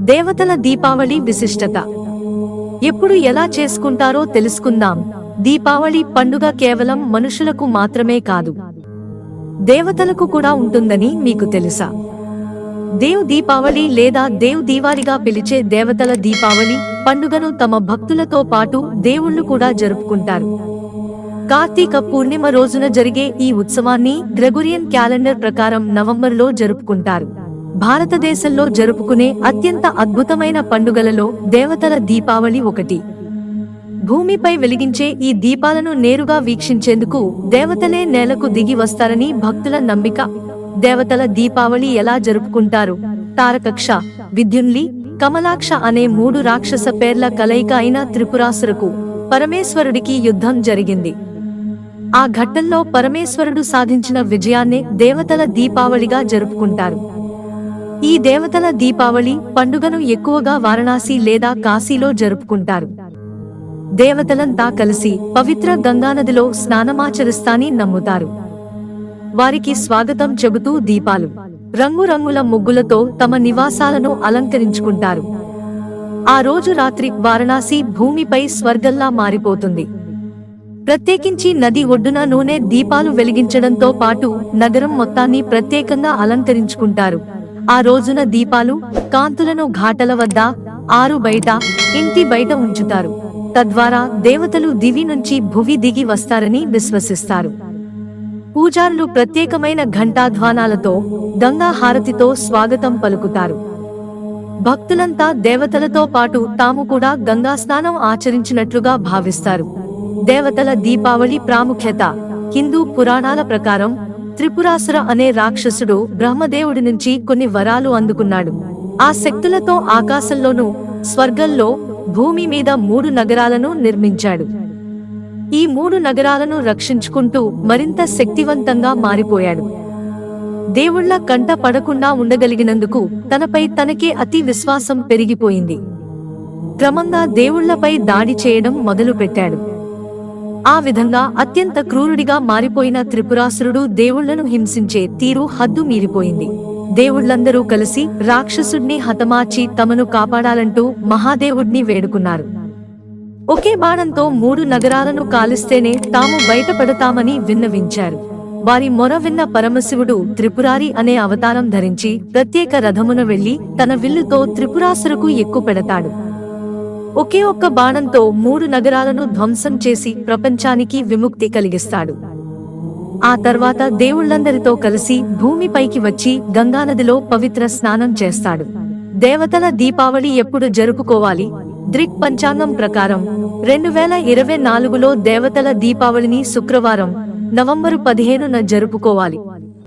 దేవతల దీపావళి విశిష్టత. ఎప్పుడు ఎలా చేసుకుంటారో తెలుసుకుందాం. దీపావళి పండుగ కేవలం మనుషులకు మాత్రమే కాదు. దేవతలకు కూడా ఉంటుందని మీకు తెలుసా? దేవ్ దీపావళి లేదా దేవ్ దీవాలిగా పిలిచే దేవతల దీపావళి పండుగను తమ భక్తులతో పాటు దేవుళ్ళు కూడా జరుపుకుంటారు. కార్తీక పూర్ణిమ రోజున జరిగే ఈ ఉత్సవాన్ని గ్రెగొరియన్ క్యాలెండర్ ప్రకారం నవంబర్లో జరుపుకుంటారు. భారతదేశంలో జరుపుకునే అత్యంత అద్భుతమైన పండుగలలో దేవతల దీపావళి ఒకటి. భూమిపై వెలిగించే ఈ దీపాలను నేరుగా వీక్షించేందుకు దేవతలే నేలకు దిగి వస్తారని భక్తుల నమ్మిక. దేవతల దీపావళి ఎలా జరుపుకుంటారు? తారకక్ష విద్యున్లి కమలాక్ష అనే మూడు రాక్షస పేర్ల కలయిక అయిన త్రిపురాసురకు పరమేశ్వరుడికి యుద్ధం జరిగింది. ఆ ఘట్టంలో పరమేశ్వరుడు సాధించిన విజయాన్నే దేవతల దీపావళిగా జరుపుకుంటారు. ఈ దేవతల దీపావళి పండుగను ఎక్కువగా వారణాసి లేదా కాశీలో జరుపుకుంటారు. దేవతలంతా కలిసి పవిత్ర గంగానదిలో స్నానమాచరిస్తాని నమ్ముతారు. వారికి స్వాగతం చెబుతూ దీపాలు రంగురంగుల ముగ్గులతో తమ నివాసాలను అలంకరించుకుంటారు. ఆ రోజు రాత్రి వారణాసి భూమిపై స్వర్గంలా మారిపోతుంది. ప్రత్యేకించి నది ఒడ్డున నూనె దీపాలు వెలిగించడంతో పాటు నగరం మొత్తాన్ని ప్రత్యేకంగా అలంకరించుకుంటారు. ఆ రోజున దీపాలు కాంతులను ఘాటల వద్ద ఆరు బయట ఇంటి బయట ఉంచుతారు. తద్వారా దేవతలు దివి నుంచి భువి దిగి వస్తారని విశ్వసిస్తారు. పూజారులు ప్రత్యేకమైన ఘంటాధ్వానాలతో గంగా హారతితో స్వాగతం పలుకుతారు. భక్తులంతా దేవతలతో పాటు తాము కూడా గంగా స్నానం ఆచరించినట్లుగా భావిస్తారు. దేవతల దీపావళి ప్రాముఖ్యత హిందూ పురాణాల ప్రకారం త్రిపురాసుర అనే రాక్షసుడు బ్రహ్మదేవుడి నుంచి కొన్ని వరాలు అందుకున్నాడు. ఆ శక్తులతో ఆకాశంలోనూ స్వర్గంలో భూమి మీద మూడు నగరాలను నిర్మించాడు. ఈ మూడు నగరాలను రక్షించుకుంటూ మరింత శక్తివంతంగా మారిపోయాడు. దేవుళ్ళ కంట పడకుండా ఉండగలిగినందుకు తనపై తనకే అతి విశ్వాసం పెరిగిపోయింది. క్రమంగా దేవుళ్ళపై దాడి చేయడం మొదలుపెట్టాడు. ఆ విధంగా అత్యంత క్రూరుడిగా మారిపోయిన త్రిపురాసురుడు దేవుళ్ళను హింసించే తీరు హద్దు మీరిపోయింది. దేవుళ్ళందరూ కలిసి రాక్షసుడిని హతమార్చి తమను కాపాడాలంటూ మహాదేవుడిని వేడుకున్నారు. ఒకే బాణంతో మూడు నగరాలను కాలిస్తేనే తాము బయటపడతామని విన్నవించారు. వారి మొర విన్న పరమశివుడు త్రిపురారి అనే అవతారం ధరించి ప్రత్యేక రథమున వెళ్ళి తన విల్లుతో త్రిపురాసురకు ఎక్కుపెడతాడు. ఒకే ఒక్క బాణంతో మూడు నగరాలను ధ్వంసం చేసి ప్రపంచానికి విముక్తి కలిగిస్తాడు. ఆ తర్వాత దేవుళ్ళందరితో కలిసి భూమిపైకి వచ్చి గంగానదిలో పవిత్ర స్నానం చేస్తాడు. దేవతల దీపావళి ఎప్పుడు జరుపుకోవాలి? దృక్ పంచాంగం ప్రకారం రెండు వేల ఇరవై నాలుగులో దేవతల దీపావళిని శుక్రవారం నవంబరు పదిహేనున జరుపుకోవాలి.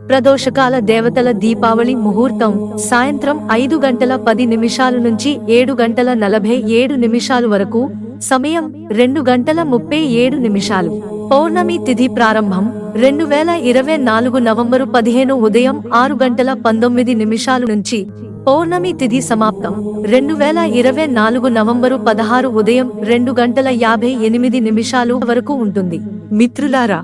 ప్రదోషకాల దేవతల దీపావళి ముహూర్తం సాయంత్రం ఐదు గంటల పది నిమిషాల నుంచి ఏడు గంటల నలభై ఏడు నిమిషాలు వరకు సమయం రెండు గంటల ముప్పై ఏడు నిమిషాలు. పౌర్ణమి తిథి ప్రారంభం రెండు వేల ఇరవై నాలుగు నవంబరు పదిహేను ఉదయం ఆరు గంటల పంతొమ్మిది నిమిషాలు నుంచి పౌర్ణమి తిథి సమాప్తం. రెండు వేల ఇరవై నాలుగు నవంబరు పదహారు ఉదయం రెండు గంటల యాభై ఎనిమిది నిమిషాలు వరకు ఉంటుంది. మిత్రులారా